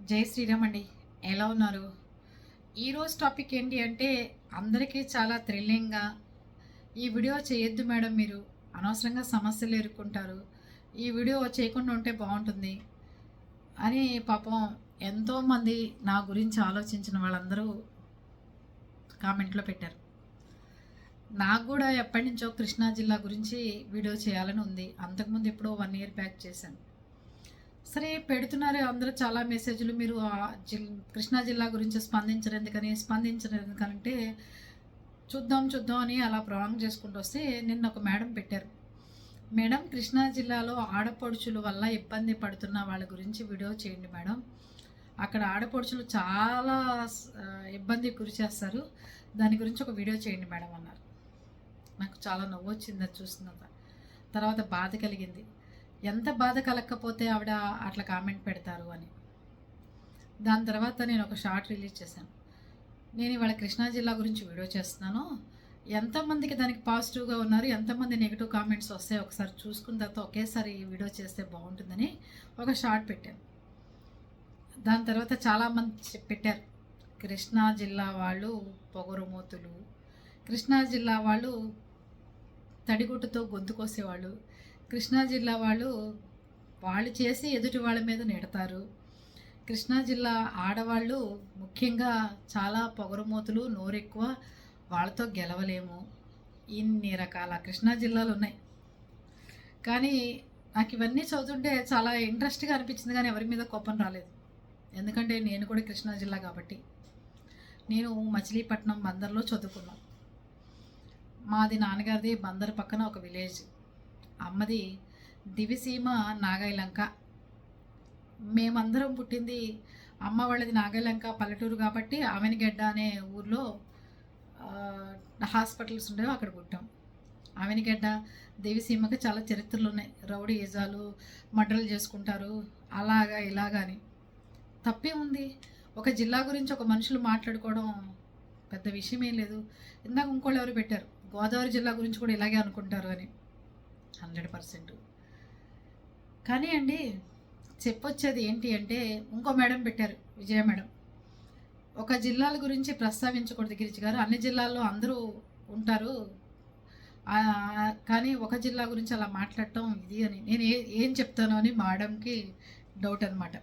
జై శ్రీరామ్ అండి. ఎలా ఉన్నారు? ఈరోజు టాపిక్ ఏంటి అంటే అందరికీ చాలా థ్రిల్లింగ్గా ఈ వీడియో చేయొద్దు మేడం మీరు. అనవసరంగా సమస్యలు ఎదుర్కొంటారు. ఈ వీడియో చేయకుండా ఉంటే బాగుంటుంది. అని పాపం ఎంతోమంది నా గురించి ఆలోచించిన వాళ్ళందరూ కామెంట్లో పెట్టారు. నాకు కూడా ఎప్పటి నుంచో కృష్ణా జిల్లా గురించి వీడియో చేయాలని ఉంది. అంతకుముందు ఎప్పుడో వన్ ఇయర్ బ్యాక్ చేశాను. సరే పెడుతున్నారు అందరూ చాలా మెసేజ్లు మీరు కృష్ణా జిల్లా గురించి స్పందించరు ఎందుకని స్పందించరు ఎందుకంటే చూద్దాం చూద్దాం అని అలా ప్రాంగ్ చేసుకుంటూ వస్తే నిన్న ఒక మేడం పెట్టారు. మేడం కృష్ణా జిల్లాలో ఆడపడుచుల వల్ల ఇబ్బంది పడుతున్న వాళ్ళ గురించి వీడియో చేయండి మేడం. అక్కడ ఆడపడుచులు చాలా ఇబ్బంది గురి చేస్తారు. దాని గురించి ఒక వీడియో చేయండి మేడం అన్నారు. నాకు చాలా నవ్వు వచ్చింది అది చూస్తున్న తర్వాత బాధ కలిగింది. ఎంత బాధ కలగకపోతే ఆవిడ అట్లా కామెంట్ పెడతారు అని. దాని తర్వాత నేను ఒక షార్ట్ రిలీజ్ చేశాను. నేను ఇవాళ కృష్ణా జిల్లా గురించి వీడియో చేస్తున్నాను. ఎంతమందికి దానికి పాజిటివ్గా ఉన్నారు ఎంతమంది నెగిటివ్ కామెంట్స్ వస్తాయి ఒకసారి చూసుకున్న తర్వాత ఒకేసారి ఈ వీడియో చేస్తే బాగుంటుందని ఒక షార్ట్ పెట్టాను. దాని తర్వాత చాలామంది పెట్టారు. కృష్ణా జిల్లా వాళ్ళు పొగరుమూతులు కృష్ణా జిల్లా వాళ్ళు తడిగుడ్డుతో గొంతు కోసేవాళ్ళు కృష్ణా జిల్లా వాళ్ళు వాళ్ళు చేసి ఎదుటి వాళ్ళ మీద నెడతారు. కృష్ణా జిల్లా ఆడవాళ్ళు ముఖ్యంగా చాలా పొగరుమూతులు నోరెక్కువ వాళ్ళతో గెలవలేము. ఇన్ని రకాల కృష్ణా జిల్లాలు ఉన్నాయి. కానీ నాకు ఇవన్నీ చదువుతుంటే చాలా ఇంట్రెస్ట్గా అనిపించింది కానీ ఎవరి మీద కోపం రాలేదు. ఎందుకంటే నేను కూడా కృష్ణా జిల్లా కాబట్టి. నేను మచిలీపట్నం బందర్లో చదువుకున్నాను. మాది నాన్నగారిది బందర్ పక్కన ఒక విలేజ్. అమ్మది దివిసీమ నాగైలంక. మేమందరం పుట్టింది అమ్మ వాళ్ళది నాగైలంక పల్లెటూరు కాబట్టి ఆమెనిగడ్డ అనే ఊర్లో హాస్పిటల్స్ ఉండేవి అక్కడ పుట్టాం. ఆమెనిగడ్డ దేవిసీమకి చాలా చరిత్రలు ఉన్నాయి రౌడీ యజాలు మడ్రలు చేసుకుంటారు అలాగా ఇలాగా అని. తప్పే ఉంది. ఒక జిల్లా గురించి ఒక మనుషులు మాట్లాడుకోవడం పెద్ద విషయం ఏం లేదు. ఇందాక ఇంకోళ్ళు ఎవరు పెట్టారు? గోదావరి జిల్లా గురించి కూడా ఇలాగే అనుకుంటారు అని. Hundred percent. కానీ అండి చెప్పొచ్చేది ఏంటి అంటే ఇంకో మేడం పెట్టారు విజయ మేడం. ఒక జిల్లాల గురించి ప్రస్తావించకూడదు గిరిజి గారు. అన్ని జిల్లాల్లో అందరూ ఉంటారు. కానీ ఒక జిల్లా గురించి అలా మాట్లాడటం ఇది అని. నేను ఏ ఏం చెప్తాను అని మేడంకి డౌట్ అనమాట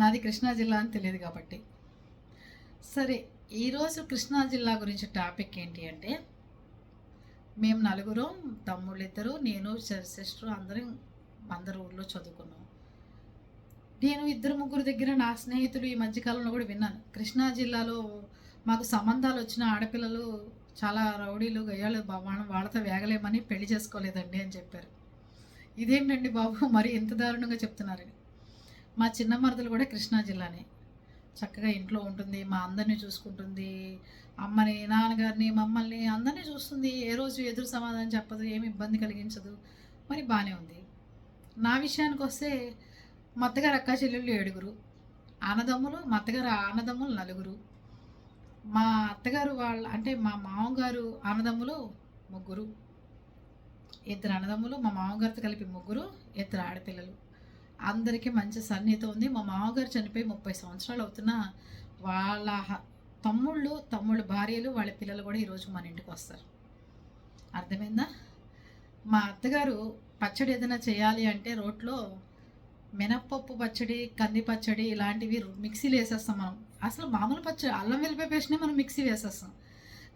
నాది కృష్ణా జిల్లా అని తెలియదు కాబట్టి. సరే ఈరోజు కృష్ణా జిల్లా గురించి టాపిక్ ఏంటి అంటే మేము నలుగురు తమ్ముళ్ళు ఇద్దరు నేను సిస్టర్ అందరం అందరు ఊర్లో చదువుకున్నాం. నేను ఇద్దరు ముగ్గురు దగ్గర నా స్నేహితులు ఈ మధ్యకాలంలో కూడా విన్నాను. కృష్ణా జిల్లాలో మాకు సంబంధాలు వచ్చిన ఆడపిల్లలు చాలా రౌడీలు గయ్యాలు మనం వాళ్ళతో వేగలేమని పెళ్ళి చేసుకోలేదండి అని చెప్పారు. ఇదేంటండి బాబు? మరి ఎంత దారుణంగా చెప్తున్నారు. మా చిన్న మరదలు కూడా కృష్ణా జిల్లానే. చక్కగా ఇంట్లో ఉంటుంది మా అందరిని చూసుకుంటుంది అమ్మని నాన్నగారిని మమ్మల్ని అందరినీ చూస్తుంది. ఏ రోజు ఎదురు సమాధానం చెప్పదు ఏమి ఇబ్బంది కలిగించదు. మరి బాగానే ఉంది. నా విషయానికి వస్తే మా అత్తగారు అక్క చెల్లెళ్ళు ఏడుగురు. అన్నదమ్ములు మా అత్తగారు అన్నదమ్ములు నలుగురు. మా అత్తగారు వాళ్ళ అంటే మా మామగారు అన్నదమ్ములు ముగ్గురు. ఇద్దరు అన్నదమ్ములు మా మామగారితో కలిపి ముగ్గురు ఇద్దరు ఆడపిల్లలు. అందరికీ మంచి సన్నిహితం ఉంది. మా మామగారు చనిపోయి ముప్పై సంవత్సరాలు అవుతున్నా వాళ్ళ తమ్ముళ్ళు తమ్ముళ్ళ భార్యలు వాళ్ళ పిల్లలు కూడా ఈరోజు మన ఇంటికి వస్తారు. అర్థమైందా? మా అత్తగారు పచ్చడి ఏదైనా చేయాలి అంటే రోట్లో మినప్పప్పు పచ్చడి కంది పచ్చడి ఇలాంటివి మిక్సీలు వేసేస్తాం మనం. అసలు మామూలు పచ్చడి అల్లం వెల్లిపాయ పేస్ట్నే మనం మిక్సీ వేసేస్తాం.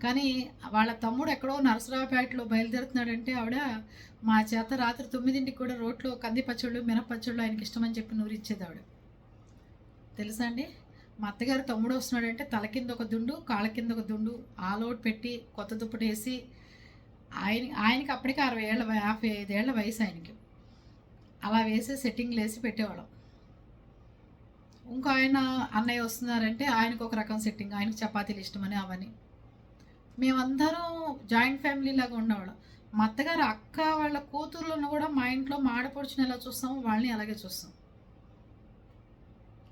కానీ వాళ్ళ తమ్ముడు ఎక్కడో నరసరావుపేటలో బయలుదేరుతున్నాడంటే ఆవిడ మా చేత రాత్రి తొమ్మిదింటికి కూడా రోట్లో కంది పచ్చళ్ళు మినపచ్చళ్ళు ఆయనకి ఇష్టమని చెప్పి నూరిచ్చేది ఆవిడ. తెలుసా అండి? మా అత్తగారు తమ్ముడు వస్తున్నాడంటే తల కింద ఒక దుండు కాళ్ళ కింద ఒక దుండు ఆల్ అవుట్ పెట్టి కొత్త దుప్పటి వేసి ఆయన ఆయనకి అప్పటికే అరవై ఏళ్ళ యాభై ఐదేళ్ళ వయసు ఆయనకి. అలా వేసి సెట్టింగ్లు వేసి పెట్టేవాళ్ళం. ఇంకో ఆయన అన్నయ్య వస్తున్నారంటే ఆయనకు ఒక రకం సెట్టింగ్ ఆయనకు చపాతీలు ఇష్టమని అవని. మేమందరం జాయింట్ ఫ్యామిలీ లాగా ఉండేవాళ్ళం. మా అత్తగారు అక్క వాళ్ళ కూతుర్లను కూడా మా ఇంట్లో మాడపడుచుని ఎలా చూస్తామో వాళ్ళని అలాగే చూస్తాం.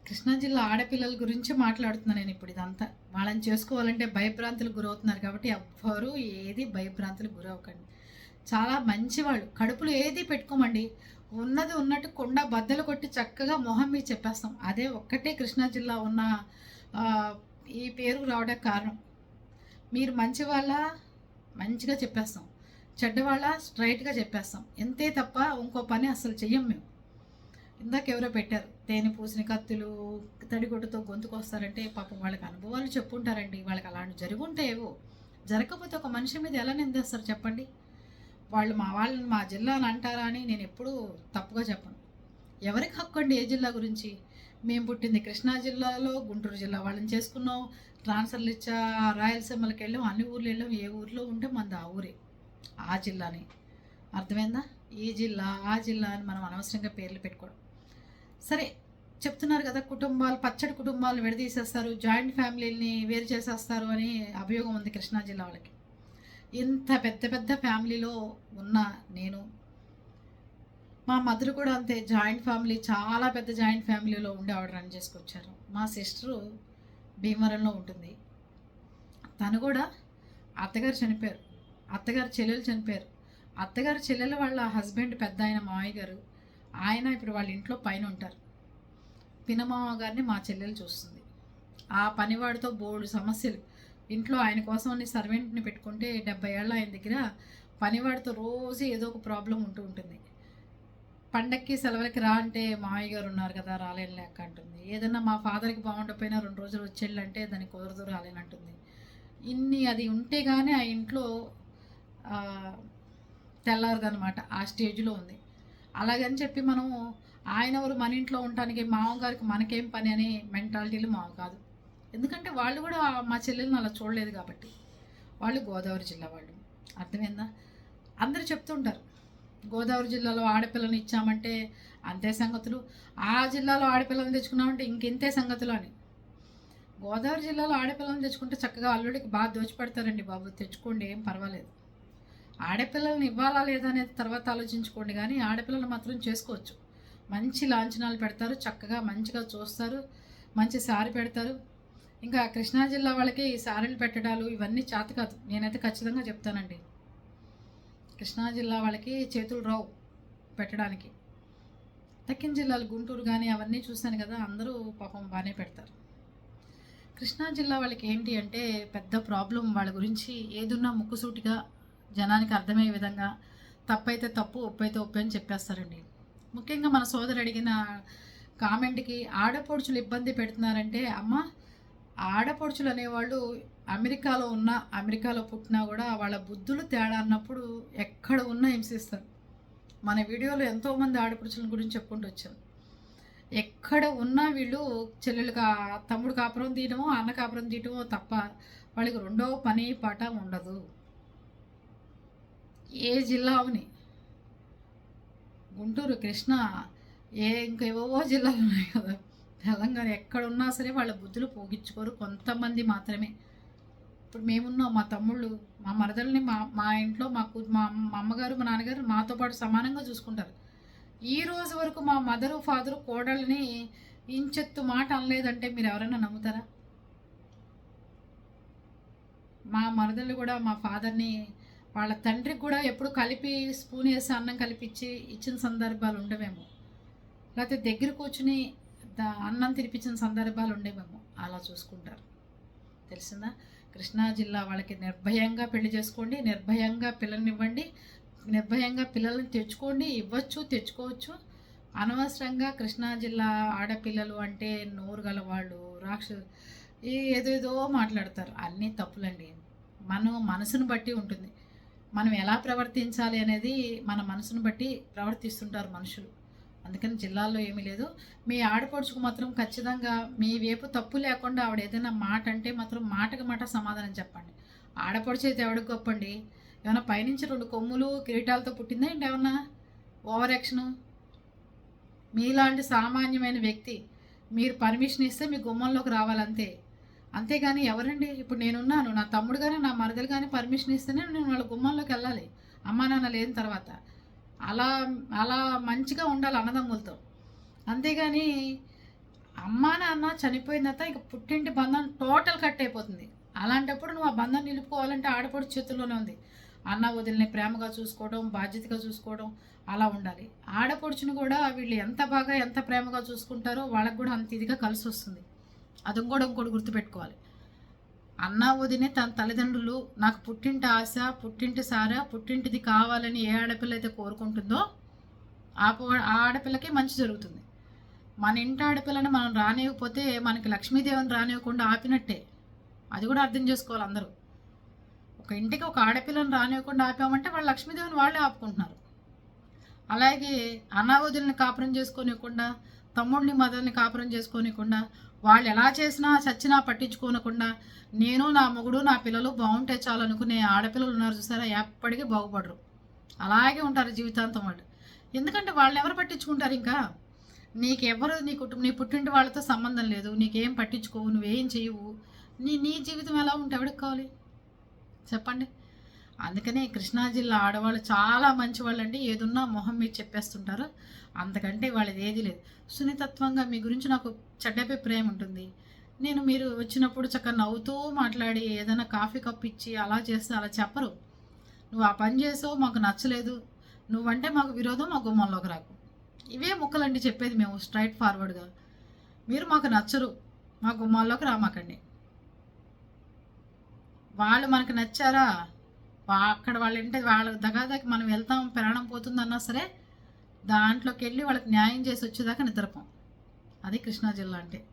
కృష్ణా జిల్లా ఆడపిల్లల గురించి మాట్లాడుతున్నాను నేను ఇప్పుడు ఇదంతా. వాళ్ళని చేసుకోవాలంటే భయభ్రాంతులకు గురవుతున్నారు కాబట్టి ఎవ్వరూ ఏది భయభ్రాంతులకు గురవకండి. చాలా మంచివాళ్ళు. కడుపులో ఏది పెట్టుకోమండి. ఉన్నది ఉన్నట్టు కొండ బద్దలు కొట్టి చక్కగా మొహం మీద చెప్పేస్తాం. అదే ఒక్కటే కృష్ణా జిల్లా ఉన్న ఈ పేరు రావడానికి కారణం. మీరు మంచి వాళ్ళ మంచిగా చెప్పేస్తాం. చెడ్డవాళ్ళ స్ట్రైట్గా చెప్పేస్తాం. ఎంతే తప్ప ఇంకో పని అసలు చెయ్యం మేము. ఇందాక ఎవరో పెట్టారు తేనె పూసిన కత్తులు తడిగొట్టుతో గొంతుకు వస్తారంటే పాపం వాళ్ళకి అనుభవాలు చెప్పుంటారండి. వాళ్ళకి అలాంటి జరుగుంటాయేవో ఏవో. జరగకపోతే ఒక మనిషి మీద ఎలా నిందేస్తారు చెప్పండి? వాళ్ళు మా వాళ్ళని మా జిల్లా అని అంటారా అని నేను ఎప్పుడూ తప్పుగా చెప్పను. ఎవరికి హక్కు అండి ఏ జిల్లా గురించి? మేము పుట్టింది కృష్ణా జిల్లాలో గుంటూరు జిల్లా వాళ్ళని చేసుకున్నాం. ట్రాన్స్ఫర్లు ఇచ్చా రాయలసీమలకు వెళ్ళాం అన్ని ఊర్లు వెళ్ళాం. ఏ ఊర్లో ఉంటే మనది ఆ ఊరే ఆ జిల్లాని. అర్థమైందా? ఈ జిల్లా ఆ జిల్లా అని మనం అనవసరంగా పేర్లు పెట్టుకోవడం. సరే చెప్తున్నారు కదా కుటుంబాలు పచ్చడి కుటుంబాలు విడదీసేస్తారు జాయింట్ ఫ్యామిలీని వేరు చేసేస్తారు అని అభియోగం ఉంది కృష్ణా జిల్లా వాళ్ళకి. ఇంత పెద్ద పెద్ద ఫ్యామిలీలో ఉన్న నేను మా మదర్ కూడా అంతే జాయింట్ ఫ్యామిలీ చాలా పెద్ద జాయింట్ ఫ్యామిలీలో ఉండి ఆవిడ రన్ చేసుకొచ్చారు. మా సిస్టరు భీమవరంలో ఉంటుంది. తను కూడా అత్తగారు చనిపోయారు. అత్తగారు చెల్లెలు చనిపోయారు. అత్తగారు చెల్లెలు వాళ్ళ హస్బెండ్ పెద్ద ఆయన మామయ్య గారు. ఆయన ఇప్పుడు వాళ్ళ ఇంట్లో పైన ఉంటారు. పినమామ గారిని మా చెల్లెలు చూస్తుంది. ఆ పనివాడితో బోర్డు సమస్యలు. ఇంట్లో ఆయన కోసం అని సర్వెంట్ని పెట్టుకుంటే డెబ్బై ఏళ్ళ ఆయన దగ్గర పనివాడితో రోజు ఏదో ఒక ప్రాబ్లం ఉంటూ ఉంటుంది. పండక్కి సెలవులకి రా అంటే మామయ్య గారు ఉన్నారు కదా రాలేను లేక అంటుంది. ఏదన్నా మా ఫాదర్కి బాగుండకపోయినా రెండు రోజులు వచ్చేళ్ళంటే దాన్ని కుదరదు రాలేనంటుంది ఇన్ని అది ఉంటే కానీ ఆ ఇంట్లో తెల్లారదనమాట ఆ స్టేజ్లో ఉంది. అలాగని చెప్పి మనం ఆయన ఎవరు మన ఇంట్లో ఉండటానికి మామగారికి మనకేం పని అనే మెంటాలిటీలు మావు కాదు. ఎందుకంటే వాళ్ళు కూడా మా చెల్లెల్ని అలా చూడలేదు కాబట్టి. వాళ్ళు గోదావరి జిల్లా వాళ్ళు. అర్థమైందా? అందరూ చెప్తుంటారు గోదావరి జిల్లాలో ఆడపిల్లని ఇచ్చామంటే అంతే సంగతులు. ఆ జిల్లాలో ఆడపిల్లని తెచ్చుకున్నామంటే ఇంకెంతే సంగతులు అని. గోదావరి జిల్లాలో ఆడపిల్లని తెచ్చుకుంటే చక్కగా అల్లుడికి బాగా దోచిపెడతారండి బాబు. తెచ్చుకోండి ఏం పర్వాలేదు. ఆడపిల్లల్ని ఇవ్వాలా లేదా అనేది తర్వాత ఆలోచించుకోండి కానీ ఆడపిల్లలు మాత్రం చేసుకోవచ్చు. మంచి లాంఛనాలు పెడతారు చక్కగా మంచిగా చూస్తారు మంచి సారి పెడతారు. ఇంకా కృష్ణా జిల్లా వాళ్ళకి ఈ సారీలు పెట్టడాలు ఇవన్నీ చేత కాదు. నేనైతే ఖచ్చితంగా చెప్తానండి. కృష్ణా జిల్లా వాళ్ళకి చేతులు రావు పెట్టడానికి. దక్కిన జిల్లాలు గుంటూరు కానీ అవన్నీ చూశాను కదా అందరూ పాపం బాగానే పెడతారు. కృష్ణా జిల్లా వాళ్ళకి ఏంటి అంటే పెద్ద ప్రాబ్లం వాళ్ళ గురించి ఏదున్నా ముక్కుసూటిగా జనానికి అర్థమయ్యే విధంగా తప్పైతే తప్పు ఒప్పైతే ఒప్పు అని చెప్పేస్తారండి. ముఖ్యంగా మన సోదరు అడిగిన కామెంట్కి ఆడపడుచులు ఇబ్బంది పెడుతున్నారంటే అమ్మ ఆడపడుచులు అనేవాళ్ళు అమెరికాలో ఉన్న అమెరికాలో పుట్టినా కూడా వాళ్ళ బుద్ధులు తేడా అన్నప్పుడు ఎక్కడ ఉన్నా హింసిస్తారు. మన వీడియోలో ఎంతోమంది ఆడపడుచుల గురించి చెప్పుకుంటూ వచ్చాం. ఎక్కడ ఉన్నా వీళ్ళు చెల్లెలుగా తమ్ముడు కాపురం తీయడమో అన్న కాపురం తీయటమో తప్ప వాళ్ళకి రెండో పని పాట ఉండదు. ఏ జిల్లా అవని? గుంటూరు కృష్ణ ఏ ఇంకా ఏవో జిల్లాలు ఉన్నాయి కదా. తెలంగాణ ఎక్కడున్నా సరే వాళ్ళ బుద్ధులు పోగించుకోరు కొంతమంది మాత్రమే. ఇప్పుడు మేమున్నాం మా తమ్ముళ్ళు మా మరదల్ని మా మా ఇంట్లో మాకు మా మా అమ్మగారు మా నాన్నగారు మాతో పాటు సమానంగా చూసుకుంటారు. ఈ రోజు వరకు మా మదరు ఫాదరు కోడల్ని ఇంచెత్తు మాట అనలేదంటే మీరు ఎవరైనా నమ్ముతారా? మా మరదలు కూడా మా ఫాదర్ని వాళ్ళ తండ్రికి కూడా ఎప్పుడు కలిపి స్పూన్ వేసి అన్నం కలిపిచ్చి ఇచ్చిన సందర్భాలు ఉండవేమో. లేకపోతే దగ్గర కూర్చుని అన్నం తినిపించిన సందర్భాలు ఉండేవేమో. అలా చూసుకుంటారు. తెలిసిందా? కృష్ణా జిల్లా వాళ్ళకి నిర్భయంగా పెళ్ళి చేసుకోండి నిర్భయంగా పిల్లల్నివ్వండి నిర్భయంగా పిల్లల్ని తెచ్చుకోండి ఇవ్వచ్చు తెచ్చుకోవచ్చు. అనవసరంగా కృష్ణా జిల్లా ఆడపిల్లలు అంటే నోరు గలవాళ్ళు రాక్ష ఈ ఏదేదో మాట్లాడతారు. అన్నీ తప్పులండి. మనం మనసును బట్టి ఉంటుంది. మనం ఎలా ప్రవర్తించాలి అనేది మన మనసును బట్టి ప్రవర్తిస్తుంటారు మనుషులు. అందుకని జిల్లాల్లో ఏమీ లేదు. మీ ఆడపడుచుకు మాత్రం ఖచ్చితంగా మీ వైపు తప్పు లేకుండా ఆవిడ ఏదైనా మాట అంటే మాత్రం మాటకి మాట సమాధానం చెప్పండి. ఆడపడుచు అయితే ఎవడికి గొప్పండి ఏమైనా పైనుంచి రెండు కొమ్ములు కిరీటాలతో పుట్టిందా ఏంటి ఏమన్నా? Over action? మీలాంటి సామాన్యమైన వ్యక్తి మీరు పర్మిషన్ ఇస్తే మీ గుమ్మంలోకి రావాలంతే. అంతేగాని ఎవరండి? ఇప్పుడు నేనున్నాను నా తమ్ముడు కానీ నా మరదలు కానీ పర్మిషన్ ఇస్తేనే నేను వాళ్ళ గుమ్మంలోకి వెళ్ళాలి. అమ్మా నాన్న లేని తర్వాత. అలా అలా మంచిగా ఉండాలి అన్నదమ్ములతో. అంతేగాని అమ్మా నాన్న చనిపోయిన తర్వాత ఇక పుట్టింటి బంధం టోటల్ కట్ అయిపోతుంది. అలాంటప్పుడు నువ్వు ఆ బంధం నిలుపుకోవాలంటే ఆడపడి చేతుల్లోనే ఉంది. అన్న వదిలిని ప్రేమగా చూసుకోవడం బాధ్యతగా చూసుకోవడం అలా ఉండాలి. ఆడపడుచును కూడా వీళ్ళు ఎంత బాగా ఎంత ప్రేమగా చూసుకుంటారో వాళ్ళకు కూడా అంత ఇదిగా కలిసి వస్తుంది అది కూడా ఇంకోటి గుర్తుపెట్టుకోవాలి. అన్న వదినే తన తల్లిదండ్రులు నాకు పుట్టింటి ఆశ పుట్టింటి సారా పుట్టింటిది కావాలని ఏ ఆడపిల్ల అయితే కోరుకుంటుందో ఆ ఆ ఆడపిల్లకే మంచి జరుగుతుంది. మన ఇంటి ఆడపిల్లని మనం రానివ్వకపోతే మనకి లక్ష్మీదేవిని రానివ్వకుండా ఆపినట్టే. అది కూడా అర్థం చేసుకోవాలి అందరూ. ఒక ఇంటికి ఒక ఆడపిల్లని రానివ్వకుండా ఆపామంటే వాళ్ళు లక్ష్మీదేవిని వాళ్ళే ఆపుకుంటున్నారు. అలాగే అనావధుల్ని కాపురం చేసుకోనివ్వకుండా తమ్ముడిని మదల్ని కాపురం చేసుకోనికుండా వాళ్ళు ఎలా చేసినా చచ్చినా పట్టించుకోనకుండా నేను నా మొగుడు నా పిల్లలు బాగుంటే చాలు అనుకునే ఆడపిల్లలు ఉన్నారు చూసారా? ఎప్పటికీ బాగుపడరు. అలాగే ఉంటారు జీవితాంతం వాళ్ళు. ఎందుకంటే వాళ్ళని ఎవరు పట్టించుకుంటారు ఇంకా? నీకెవరు నీ కుటుంబం నీ పుట్టింటి వాళ్ళతో సంబంధం లేదు. నీకేం పట్టించుకోవు నువ్వేం చేయవు నీ నీ జీవితం ఎలా ఉంటే ఎవరికి కావాలి? చెప్పండి. అందుకనే కృష్ణా జిల్లా ఆడవాళ్ళు చాలా మంచివాళ్ళు అండి ఏదున్నా మొహం మీరు చెప్పేస్తుంటారు. అంతకంటే వాళ్ళది ఏది లేదు. సున్నితత్వంగా మీ గురించి నాకు చెడ్డపై ప్రేమ ఉంటుంది. నేను మీరు వచ్చినప్పుడు చక్కగా నవ్వుతూ మాట్లాడి ఏదైనా కాఫీ కప్ ఇచ్చి అలా చేస్తే అలా చెప్పరు. నువ్వు ఆ పని చేసావు మాకు నచ్చలేదు. నువ్వంటే మాకు విరోధం మా గుమ్మంలోకి రాకు. ఇవే ముక్కలండి చెప్పేది మేము స్ట్రైట్ ఫార్వర్డ్గా. మీరు మాకు నచ్చరు. మా గుమ్మాల్లోకి రామాకండి. వాళ్ళు మనకు నచ్చారా? అక్కడ వాళ్ళు ఏంటంటే వాళ్ళ దగ్గర మనం వెళ్తాం ప్రాణం పోతుందన్నా సరే దాంట్లోకి వెళ్ళి వాళ్ళకి న్యాయం చేసి వచ్చేదాకా నిద్రపోం. అది కృష్ణా జిల్లా అంటే.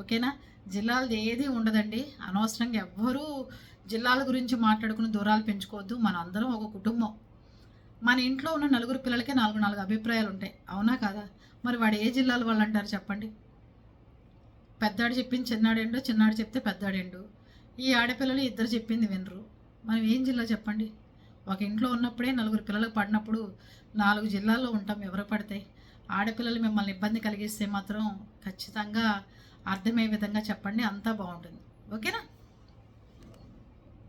ఓకేనా? జిల్లాలది ఏది ఉండదండి. అనవసరంగా ఎవ్వరూ జిల్లాల గురించి మాట్లాడుకుని దూరాలు పెంచుకోవద్దు. మన అందరం ఒక కుటుంబం. మన ఇంట్లో ఉన్న నలుగురు పిల్లలకే నాలుగు నాలుగు అభిప్రాయాలు ఉంటాయి అవునా కాదా? మరి వాడు ఏ జిల్లాలు వాళ్ళు అంటారు చెప్పండి? పెద్దాడు చెప్పింది చిన్నాడేండు చిన్నాడు చెప్తే పెద్దాడేండు ఈ ఆడపిల్లలు ఇద్దరు చెప్పింది వినరు. మనం ఏం జిల్లా చెప్పండి? ఒక ఇంట్లో ఉన్నప్పుడే నలుగురు పిల్లలకు పడినప్పుడు నాలుగు జిల్లాల్లో ఉంటాం ఎవరు పడతాయి ఆడపిల్లలు మిమ్మల్ని ఇబ్బంది కలిగిస్తే మాత్రం ఖచ్చితంగా అర్థమయ్యే విధంగా చెప్పండి అంతా బాగుంటుంది. ఓకేనా?